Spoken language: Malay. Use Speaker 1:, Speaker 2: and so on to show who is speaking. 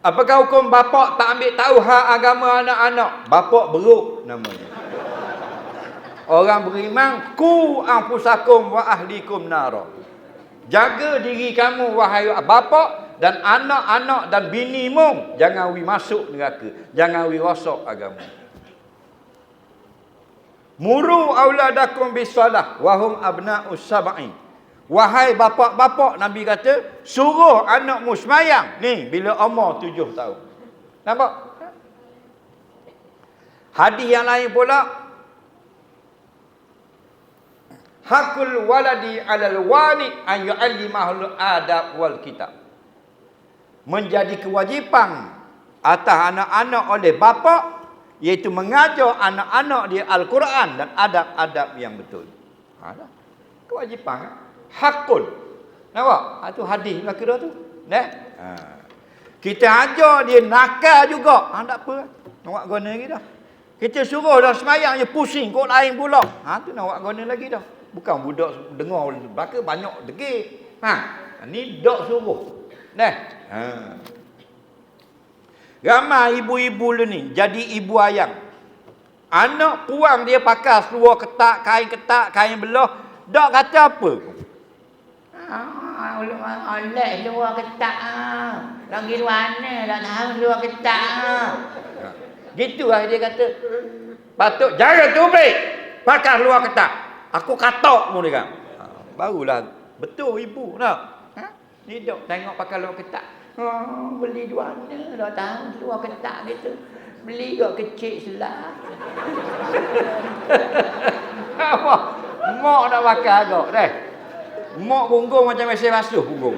Speaker 1: Apakah hukum bapak tak ambil tahu hak agama anak-anak? Bapak beruk namanya. Orang beriman, ku anfusakum wa ahlikum nara. Jaga diri kamu wahai bapak dan anak-anak dan bini mu jangan wi masuk neraka. Jangan wi rosak agama. Muru auladakum bisalah wa hum abna'us sab'in. Wahai bapak-bapak Nabi kata, suruh anakmu semayang ni bila umur tujuh tahun. Nampak? Hadis yang lain pula Hakul waladi alal walid an yu'allimahu adab wal kitab. Menjadi kewajipan atas anak-anak oleh bapa iaitu mengajar anak-anak dia Al-Quran dan adab-adab yang betul. Ha, dah. Kewajipan. Kan? Hakul. Nampak? Ha, tu hadis belakang dah tu. Nah. Ha. Kita ajar dia nakal juga. Ha, tak apa. Nak guna lagi dah. Kita suruh dah semayang je pusing kok lain pula. Ha, tu nak guna lagi dah. Bukan budak dengar belakang banyak degil. Ha. Ni dok suruh. Nah. Ha. Ramai ibu-ibu ni jadi ibu ayam. Anak puang dia pakai seluar ketak, kain ketak, kain belah. Dok kata apa?
Speaker 2: Ah, oleh luar ketak ah. Lagi mana tak tahu luar ketak ah.
Speaker 1: Gitu lah dia kata. Patut jaga tu baik. Pakai luar ketak. Aku katok mu dia kan. Barulah betul ibu nak. Ha? Ni dok tengok pakai luar ketak.
Speaker 2: Oh, beli di mana tak tahu luar ketak gitu. Beli kok kecil selah.
Speaker 1: Apa? Mak nak pakai agak deh. Mak punggung macam mesin basuh punggung.